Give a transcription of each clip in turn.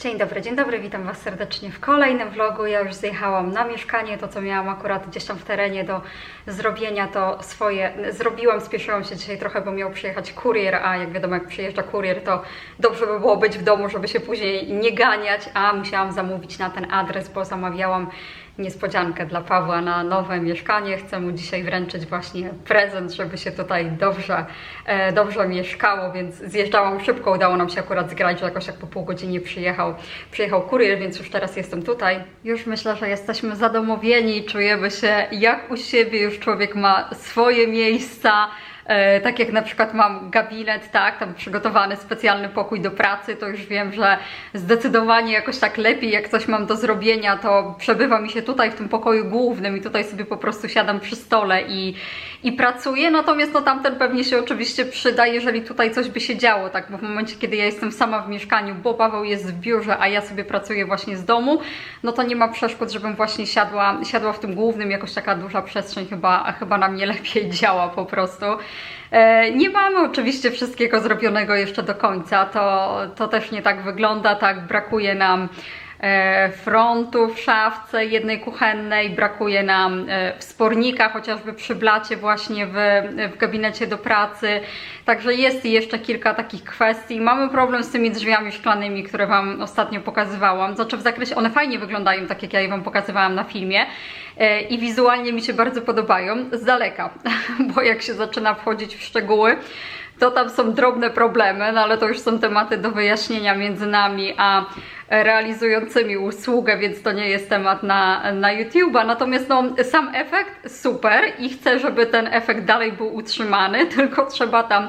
Dzień dobry, dzień dobry, witam Was serdecznie w kolejnym vlogu. Ja już zjechałam na mieszkanie, to co miałam akurat gdzieś tam w terenie do zrobienia, to swoje zrobiłam. Spieszyłam się dzisiaj trochę, bo miał przyjechać kurier, a jak wiadomo, jak przyjeżdża kurier, to dobrze by było być w domu, żeby się później nie ganiać, a musiałam zamówić na ten adres, bo zamawiałam niespodziankę dla Pawła na nowe mieszkanie. Chcę mu dzisiaj wręczyć właśnie prezent, żeby się tutaj dobrze, e, dobrze mieszkało, więc zjeżdżałam szybko. Udało nam się akurat zgrać, że jakoś jak po pół godzinie przyjechał, przyjechał kurier, więc już teraz jestem tutaj. Już myślę, że jesteśmy zadomowieni, czujemy się jak u siebie, już człowiek ma swoje miejsca. E, tak jak na przykład mam gabinet, tak, tam przygotowany specjalny pokój do pracy, to już wiem, że zdecydowanie jakoś tak lepiej, jak coś mam do zrobienia, to przebywa mi się tutaj w tym pokoju głównym i tutaj sobie po prostu siadam przy stole i, i pracuję, natomiast no tamten pewnie się oczywiście przyda, jeżeli tutaj coś by się działo, tak, bo w momencie, kiedy ja jestem sama w mieszkaniu, bo Paweł jest w biurze, a ja sobie pracuję właśnie z domu, no to nie ma przeszkód, żebym właśnie siadła, siadła w tym głównym, jakoś taka duża przestrzeń chyba, chyba na mnie lepiej działa po prostu. E, Nie mamy oczywiście wszystkiego zrobionego jeszcze do końca, to, to też nie tak wygląda, tak brakuje nam frontu w szafce jednej kuchennej, brakuje nam e, wspornika, chociażby przy blacie właśnie w, w gabinecie do pracy, także jest jeszcze kilka takich kwestii. Mamy problem z tymi drzwiami szklanymi, które Wam ostatnio pokazywałam, znaczy w zakresie, one fajnie wyglądają, tak jak ja je Wam pokazywałam na filmie. E, i wizualnie mi się bardzo podobają, z daleka, bo jak się zaczyna wchodzić w szczegóły, to tam są drobne problemy, no ale to już są tematy do wyjaśnienia między nami a realizującymi usługę, więc to nie jest temat na, na YouTube'a. Natomiast no, sam efekt super i chcę, żeby ten efekt dalej był utrzymany, tylko trzeba tam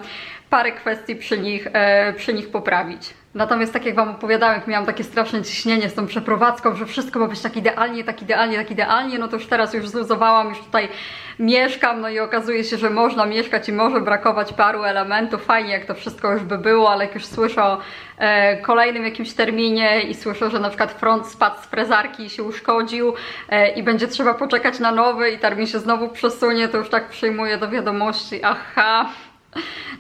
parę kwestii przy nich, e, przy nich poprawić. Natomiast tak jak Wam opowiadałam, jak miałam takie straszne ciśnienie z tą przeprowadzką, że wszystko ma być tak idealnie, tak idealnie, tak idealnie, no to już teraz już zluzowałam, już tutaj mieszkam, no i okazuje się, że można mieszkać i może brakować paru elementów. Fajnie, jak to wszystko już by było, ale jak już słyszę o e, kolejnym jakimś terminie i słyszę, że na przykład front spadł z frezarki i się uszkodził e, i będzie trzeba poczekać na nowy i termin się znowu przesunie, to już tak przyjmuję do wiadomości, aha,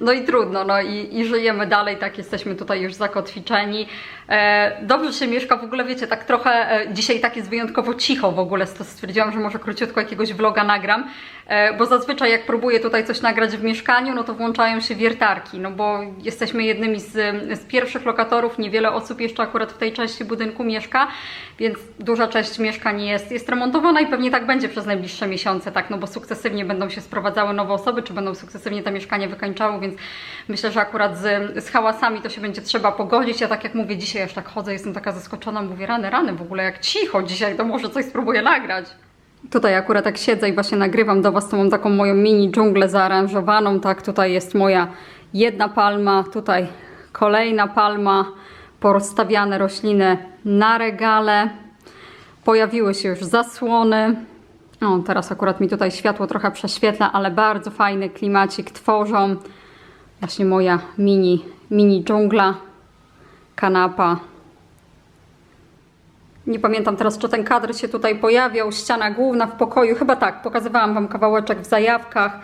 no i trudno, no i, i żyjemy dalej, tak jesteśmy tutaj już zakotwiczeni. E, dobrze się mieszka, w ogóle wiecie, tak trochę e, dzisiaj tak jest wyjątkowo cicho w ogóle, stwierdziłam, że może króciutko jakiegoś vloga nagram, e, bo zazwyczaj jak próbuję tutaj coś nagrać w mieszkaniu, no to włączają się wiertarki, no bo jesteśmy jednymi z, z pierwszych lokatorów, niewiele osób jeszcze akurat w tej części budynku mieszka, więc duża część mieszkań jest, jest remontowana i pewnie tak będzie przez najbliższe miesiące, tak, no bo sukcesywnie będą się sprowadzały nowe osoby, czy będą sukcesywnie te mieszkania wykańczały, więc myślę, że akurat z, z hałasami to się będzie trzeba pogodzić. Ja tak jak mówię, dzisiaj aż tak chodzę, jestem taka zaskoczona, mówię rany, rany w ogóle jak cicho dzisiaj, to może coś spróbuję nagrać. Tutaj akurat tak siedzę i właśnie nagrywam do Was, to mam taką moją mini dżunglę zaaranżowaną, tak, tutaj jest moja jedna palma, tutaj kolejna palma, porozstawiane rośliny na regale, pojawiły się już zasłony, o, teraz akurat mi tutaj światło trochę prześwietla, ale bardzo fajny klimacik tworzą. Właśnie moja mini, mini dżungla, kanapa. Nie pamiętam teraz, czy ten kadr się tutaj pojawiał. Ściana główna w pokoju, chyba tak. Pokazywałam Wam kawałeczek w zajawkach.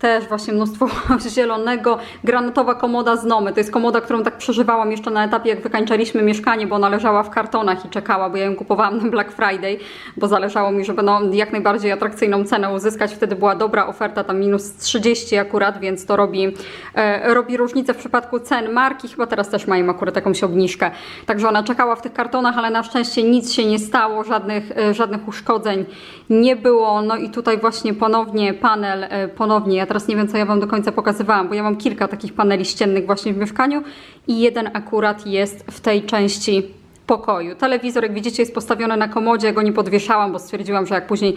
Też właśnie mnóstwo zielonego. Granatowa komoda z Nomy. To jest komoda, którą tak przeżywałam jeszcze na etapie, jak wykańczaliśmy mieszkanie, bo ona leżała w kartonach i czekała, bo ja ją kupowałam na Black Friday, bo zależało mi, żeby no, jak najbardziej atrakcyjną cenę uzyskać. Wtedy była dobra oferta, tam minus 30 akurat, więc to robi, e, robi różnicę w przypadku cen marki. Chyba teraz też mają akurat jakąś obniżkę. Także ona czekała w tych kartonach, ale na szczęście nic się nie stało, żadnych, e, żadnych uszkodzeń nie było. No i tutaj właśnie ponownie panel, e, ponownie, ja teraz nie wiem co ja Wam do końca pokazywałam, bo ja mam kilka takich paneli ściennych właśnie w mieszkaniu i jeden akurat jest w tej części pokoju. Telewizor, jak widzicie, jest postawiony na komodzie, ja go nie podwieszałam, bo stwierdziłam, że jak później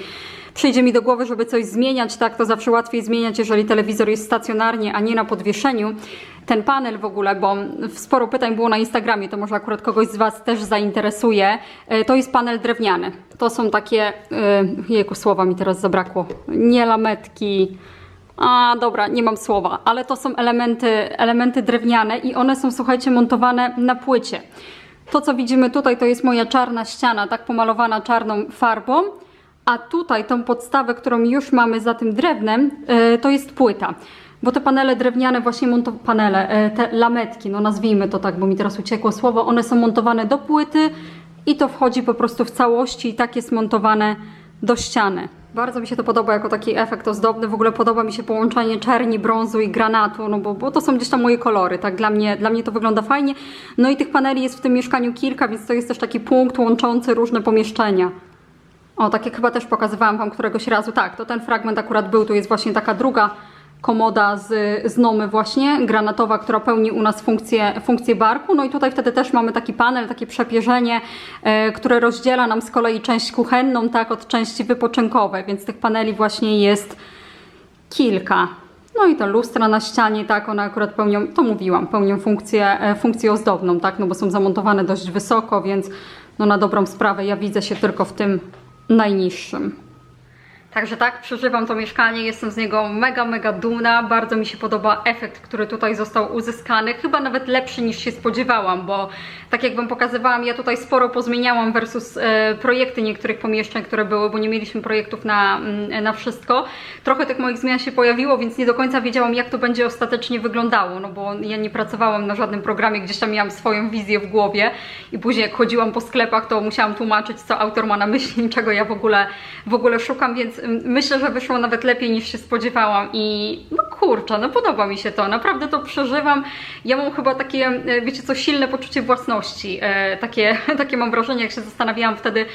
przyjdzie mi do głowy, żeby coś zmieniać, tak, to zawsze łatwiej zmieniać, jeżeli telewizor jest stacjonarnie, a nie na podwieszeniu. Ten panel w ogóle, bo sporo pytań było na Instagramie, to może akurat kogoś z Was też zainteresuje, e, to jest panel drewniany. To są takie, jejku, słowa mi teraz zabrakło, nie lametki, a dobra, nie mam słowa, ale to są elementy, elementy drewniane i one są, słuchajcie, montowane na płycie. To, co widzimy tutaj, to jest moja czarna ściana, tak pomalowana czarną farbą, a tutaj tą podstawę, którą już mamy za tym drewnem, yy, to jest płyta. bo te panele drewniane właśnie panele, e, te lametki, no nazwijmy to tak, bo mi teraz uciekło słowo, one są montowane do płyty i to wchodzi po prostu w całości i tak jest montowane do ściany. Bardzo mi się to podoba jako taki efekt ozdobny. W ogóle podoba mi się połączenie czerni, brązu i granatu, no bo, bo to są gdzieś tam moje kolory, tak? Dla mnie, dla mnie to wygląda fajnie. No i tych paneli jest w tym mieszkaniu kilka, więc to jest też taki punkt łączący różne pomieszczenia. O, tak jak chyba też pokazywałam Wam któregoś razu. Tak, to ten fragment akurat był. Tu jest właśnie taka druga komoda z, z Nomy właśnie, granatowa, która pełni u nas funkcję, funkcję barku. No i tutaj wtedy też mamy taki panel, takie przepierzenie, e, które rozdziela nam z kolei część kuchenną, tak, od części wypoczynkowej, więc tych paneli właśnie jest kilka. No i to lustra na ścianie, tak, one akurat pełnią, to mówiłam, pełnią funkcję, e, funkcję ozdobną, tak, no bo są zamontowane dość wysoko, więc no na dobrą sprawę ja widzę się tylko w tym najniższym. Także tak, przeżywam to mieszkanie, jestem z niego mega, mega dumna. Bardzo mi się podoba efekt, który tutaj został uzyskany. Chyba nawet lepszy niż się spodziewałam, bo tak jak Wam pokazywałam, ja tutaj sporo pozmieniałam versus e, projekty niektórych pomieszczeń, które były, bo nie mieliśmy projektów na, mm, na wszystko. Trochę tych moich zmian się pojawiło, więc nie do końca wiedziałam, jak to będzie ostatecznie wyglądało, no bo ja nie pracowałam na żadnym programie, gdzieś tam miałam swoją wizję w głowie i później jak chodziłam po sklepach, to musiałam tłumaczyć, co autor ma na myśli, czego ja w ogóle, w ogóle szukam, więc myślę, że wyszło nawet lepiej niż się spodziewałam i no kurczę, no podoba mi się to, naprawdę to przeżywam. Ja mam chyba takie, e, wiecie co, silne poczucie własności, e, takie, takie mam wrażenie, jak się zastanawiałam wtedy,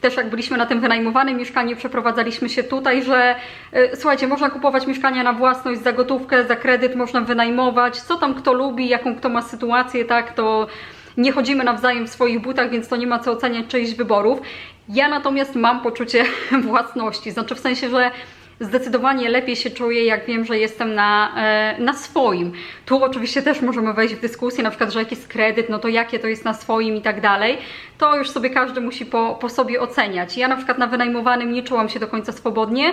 też jak byliśmy na tym wynajmowanym mieszkaniu, przeprowadzaliśmy się tutaj, że e, słuchajcie, można kupować mieszkania na własność, za gotówkę, za kredyt, można wynajmować, co tam kto lubi, jaką kto ma sytuację, tak, to nie chodzimy nawzajem w swoich butach, więc to nie ma co oceniać czyichś wyborów. Ja natomiast mam poczucie własności, znaczy w sensie, że zdecydowanie lepiej się czuję, jak wiem, że jestem na, e, na swoim. Tu oczywiście też możemy wejść w dyskusję, na przykład, że jakiś kredyt, no to jakie to jest na swoim i tak dalej. To już sobie każdy musi po, po sobie oceniać. Ja na przykład na wynajmowanym nie czułam się do końca swobodnie,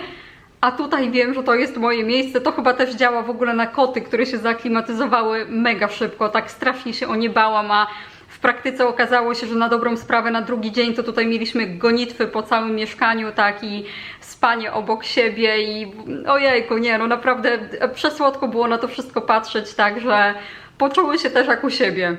a tutaj wiem, że to jest moje miejsce. To chyba też działa w ogóle na koty, które się zaaklimatyzowały mega szybko. Tak strasznie się o nie bałam, a praktyce okazało się, że na dobrą sprawę na drugi dzień to tutaj mieliśmy gonitwy po całym mieszkaniu, tak i spanie obok siebie i ojejku, nie, no naprawdę przesłodko było na to wszystko patrzeć, tak, że poczuły się też jak u siebie.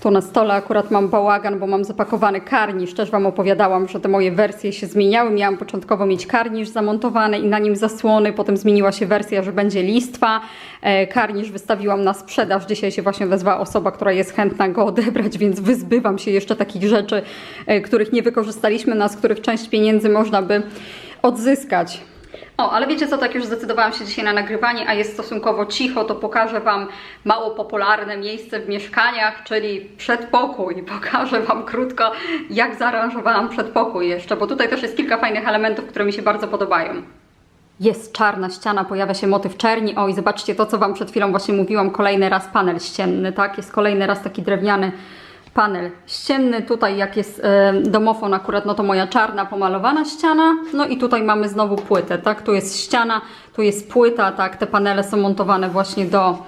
Tu na stole akurat mam bałagan, bo mam zapakowany karnisz. Też Wam opowiadałam, że te moje wersje się zmieniały. Miałam początkowo mieć karnisz zamontowany i na nim zasłony. Potem zmieniła się wersja, że będzie listwa. E, Karnisz wystawiłam na sprzedaż. Dzisiaj się właśnie wezwała osoba, która jest chętna go odebrać, więc wyzbywam się jeszcze takich rzeczy, e, których nie wykorzystaliśmy, na z których część pieniędzy można by odzyskać. O, ale wiecie co, tak już zdecydowałam się dzisiaj na nagrywanie, a jest stosunkowo cicho, to pokażę Wam mało popularne miejsce w mieszkaniach, czyli przedpokój. Pokażę Wam krótko, jak zaaranżowałam przedpokój jeszcze, bo tutaj też jest kilka fajnych elementów, które mi się bardzo podobają. Jest czarna ściana, pojawia się motyw czerni. O, i zobaczcie to, co Wam przed chwilą właśnie mówiłam, kolejny raz panel ścienny, tak? Jest kolejny raz taki drewniany panel ścienny. Tutaj jak jest e, domofon akurat, no to moja czarna pomalowana ściana. No i tutaj mamy znowu płytę, tak? Tu jest ściana, tu jest płyta, tak? Te panele są montowane właśnie do,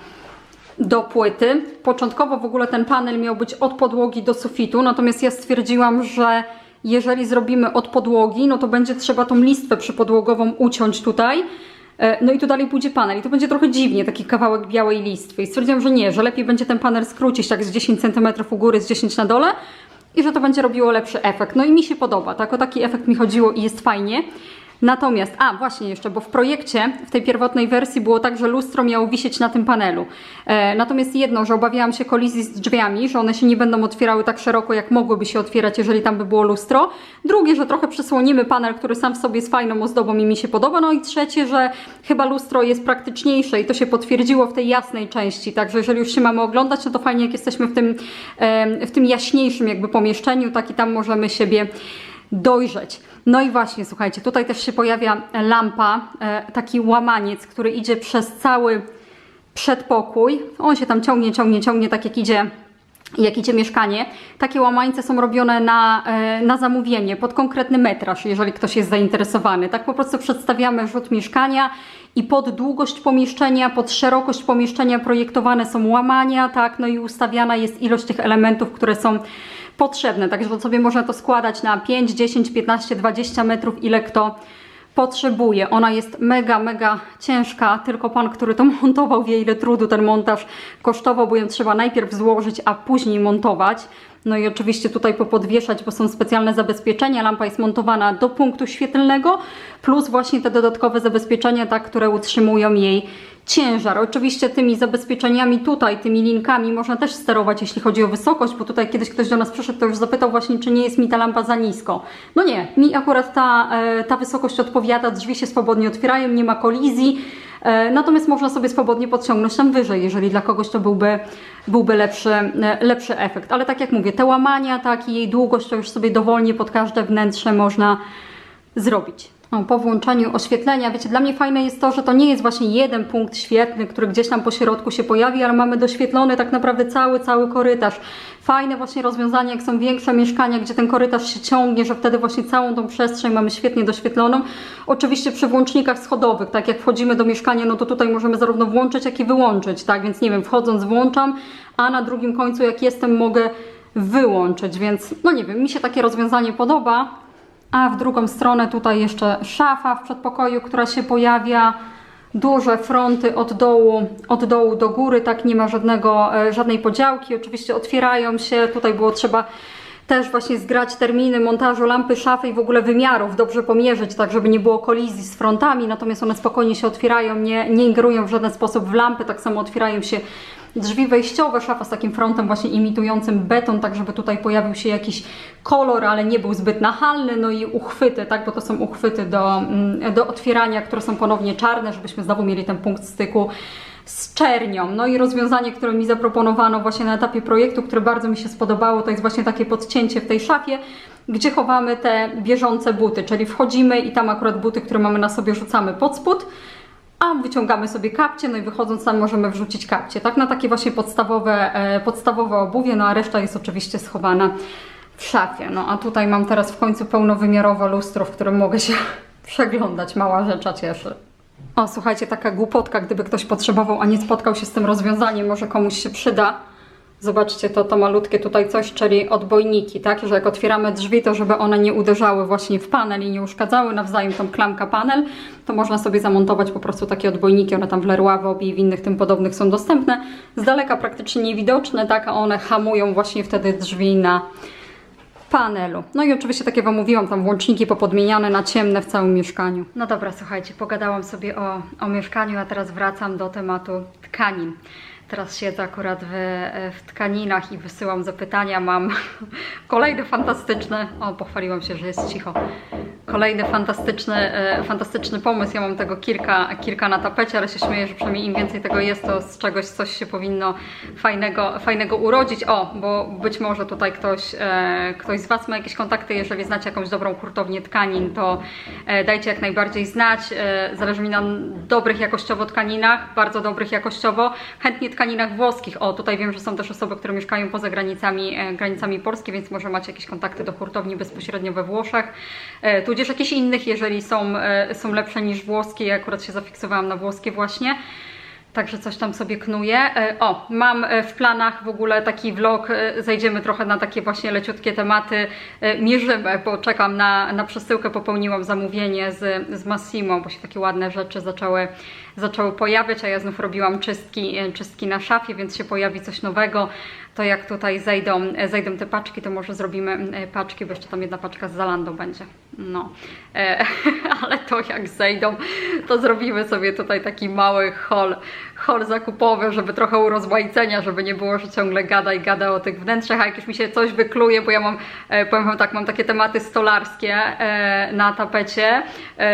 do płyty. Początkowo w ogóle ten panel miał być od podłogi do sufitu, natomiast ja stwierdziłam, że jeżeli zrobimy od podłogi, no to będzie trzeba tą listwę przypodłogową uciąć tutaj. E, No i tu dalej pójdzie panel i to będzie trochę dziwnie, taki kawałek białej listwy. I stwierdziłam, że nie, że lepiej będzie ten panel skrócić tak z 10 cm u góry, z 10 na dole i że to będzie robiło lepszy efekt. No i mi się podoba, tak o taki efekt mi chodziło i jest fajnie. Natomiast, a właśnie jeszcze, bo w projekcie, w tej pierwotnej wersji było tak, że lustro miało wisieć na tym panelu. E, natomiast jedno, że obawiałam się kolizji z drzwiami, że one się nie będą otwierały tak szeroko, jak mogłyby się otwierać, jeżeli tam by było lustro. Drugie, że trochę przysłonimy panel, który sam w sobie jest fajną ozdobą i mi się podoba. No i trzecie, że chyba lustro jest praktyczniejsze i to się potwierdziło w tej jasnej części. Także jeżeli już się mamy oglądać, no to fajnie, jak jesteśmy w tym, w tym jaśniejszym jakby pomieszczeniu, tak i tam możemy siebie dojrzeć. No i właśnie, słuchajcie, tutaj też się pojawia lampa, e, taki łamaniec, który idzie przez cały przedpokój. On się tam ciągnie, ciągnie, ciągnie, tak jak idzie jak idzie mieszkanie. Takie łamańce są robione na, e, na zamówienie, pod konkretny metraż, jeżeli ktoś jest zainteresowany. Tak po prostu przedstawiamy rzut mieszkania i pod długość pomieszczenia, pod szerokość pomieszczenia projektowane są łamania, tak, no i ustawiana jest ilość tych elementów, które są potrzebne. Także sobie można to składać na 5, 10, 15, 20 metrów, ile kto potrzebuje. Ona jest mega, mega ciężka. Tylko pan, który to montował, wie ile trudu ten montaż kosztował, bo ją trzeba najpierw złożyć, a później montować. No i oczywiście tutaj popodwieszać, bo są specjalne zabezpieczenia. Lampa jest montowana do punktu świetlnego, plus właśnie te dodatkowe zabezpieczenia, tak, które utrzymują jej ciężar. Oczywiście tymi zabezpieczeniami tutaj, tymi linkami można też sterować, jeśli chodzi o wysokość, bo tutaj kiedyś ktoś do nas przyszedł, to już zapytał właśnie, czy nie jest mi ta lampa za nisko. No nie, mi akurat ta, e, ta wysokość odpowiada, drzwi się swobodnie otwierają, nie ma kolizji, natomiast można sobie swobodnie podciągnąć tam wyżej, jeżeli dla kogoś to byłby, byłby lepszy, e, lepszy efekt. Ale tak jak mówię, te łamania, tak i jej długość to już sobie dowolnie pod każde wnętrze można zrobić. O, po włączeniu oświetlenia, wiecie, dla mnie fajne jest to, że to nie jest właśnie jeden punkt świetny, który gdzieś tam po środku się pojawi, ale mamy doświetlony tak naprawdę cały, cały korytarz. Fajne właśnie rozwiązanie, jak są większe mieszkania, gdzie ten korytarz się ciągnie, że wtedy właśnie całą tą przestrzeń mamy świetnie doświetloną. Oczywiście przy włącznikach schodowych, tak jak wchodzimy do mieszkania, no to tutaj możemy zarówno włączyć, jak i wyłączyć, tak, więc nie wiem, wchodząc włączam, a na drugim końcu jak jestem mogę wyłączyć, więc no nie wiem, mi się takie rozwiązanie podoba. A w drugą stronę tutaj jeszcze szafa w przedpokoju, która się pojawia. Duże fronty od dołu, od dołu do góry, tak nie ma żadnego, e, żadnej podziałki. Oczywiście otwierają się, tutaj było trzeba też właśnie zgrać terminy montażu lampy, szafy i w ogóle wymiarów, dobrze pomierzyć, tak żeby nie było kolizji z frontami, natomiast one spokojnie się otwierają, nie, nie ingerują w żaden sposób w lampy, tak samo otwierają się drzwi wejściowe, szafa z takim frontem właśnie imitującym beton, tak żeby tutaj pojawił się jakiś kolor, ale nie był zbyt nachalny, no i uchwyty, tak, bo to są uchwyty do, mm, do otwierania, które są ponownie czarne, żebyśmy znowu mieli ten punkt styku z czernią. No i rozwiązanie, które mi zaproponowano właśnie na etapie projektu, które bardzo mi się spodobało, to jest właśnie takie podcięcie w tej szafie, gdzie chowamy te bieżące buty, czyli wchodzimy i tam akurat buty, które mamy na sobie rzucamy pod spód, a wyciągamy sobie kapcie, no i wychodząc tam możemy wrzucić kapcie, tak, na takie właśnie podstawowe, e, podstawowe obuwie, no a reszta jest oczywiście schowana w szafie. No a tutaj mam teraz w końcu pełnowymiarowe lustro, w którym mogę się przeglądać, mała rzecza cieszy. O, słuchajcie, taka głupotka, gdyby ktoś potrzebował, a nie spotkał się z tym rozwiązaniem, może komuś się przyda. Zobaczcie to, to malutkie tutaj coś, czyli odbojniki, tak? Że jak otwieramy drzwi, to żeby one nie uderzały właśnie w panel i nie uszkadzały nawzajem tą klamkę panel, to można sobie zamontować po prostu takie odbojniki, one tam w Leroy, w Obi i innych tym podobnych są dostępne. Z daleka praktycznie niewidoczne, tak? A one hamują właśnie wtedy drzwi na panelu. No i oczywiście, tak jak Wam mówiłam, tam włączniki popodmieniane na ciemne w całym mieszkaniu. No dobra, słuchajcie, pogadałam sobie o, o mieszkaniu, a teraz wracam do tematu tkanin. Teraz siedzę akurat w, w tkaninach i wysyłam zapytania. Mam kolejny fantastyczny. O, pochwaliłam się, że jest cicho. Kolejny fantastyczny, e, fantastyczny pomysł. Ja mam tego kilka, kilka na tapecie, ale się śmieję, że przynajmniej im więcej tego jest, to z czegoś coś się powinno fajnego, fajnego urodzić. O, bo być może tutaj ktoś, e, ktoś z Was ma jakieś kontakty. Jeżeli znacie jakąś dobrą hurtownię tkanin, to e, dajcie jak najbardziej znać. Zależy mi na dobrych jakościowo tkaninach, bardzo dobrych jakościowo. Chętnie tkaninach włoskich. O, tutaj wiem, że są też osoby, które mieszkają poza granicami, granicami Polski, więc może macie jakieś kontakty do hurtowni bezpośrednio we Włoszech, e, tudzież jakichś innych, jeżeli są, e, są lepsze niż włoskie. Ja akurat się zafiksowałam na włoskie właśnie. Także coś tam sobie knuję. E, O, mam e, w planach w ogóle taki vlog, zejdziemy trochę na takie właśnie leciutkie tematy, mierzymy, bo czekam na, na przesyłkę, popełniłam zamówienie z, z Massimo, bo się takie ładne rzeczy zaczęły, zaczęły pojawiać, a ja znów robiłam czystki, czystki na szafie, więc się pojawi coś nowego. To jak tutaj zejdą, e, zejdą te paczki, to może zrobimy e, paczki, bo jeszcze tam jedna paczka z Zalando będzie. No, e, ale to jak zejdą, to zrobimy sobie tutaj taki mały haul, haul zakupowy, żeby trochę urozmaicenia, żeby nie było, że ciągle gada i gada o tych wnętrzach, a jak już mi się coś wykluje, bo ja mam, e, powiem wam tak, mam takie tematy stolarskie na tapecie,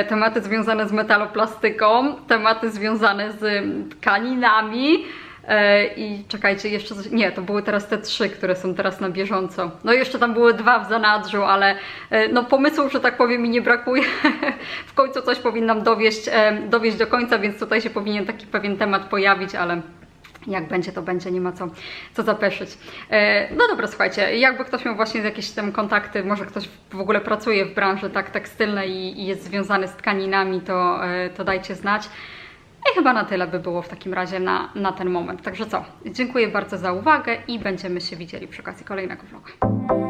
tematy związane z metaloplastyką, tematy związane z tkaninami, I czekajcie, jeszcze coś. Nie, to były teraz te trzy, które są teraz na bieżąco. No jeszcze tam były dwa w zanadrzu, ale e, no pomysłów, że tak powiem, mi nie brakuje. w końcu coś powinnam dowieść, e, dowieść do końca, więc tutaj się powinien taki pewien temat pojawić, ale. Jak będzie, to będzie, nie ma co, co zapeszyć. E, No dobra, słuchajcie, jakby ktoś miał właśnie jakieś tam kontakty, może ktoś w ogóle pracuje w branży tak tekstylnej i, i jest związany z tkaninami, to, e, to dajcie znać. I chyba na tyle by było w takim razie na, na ten moment. Także co, dziękuję bardzo za uwagę i będziemy się widzieli przy okazji kolejnego vloga.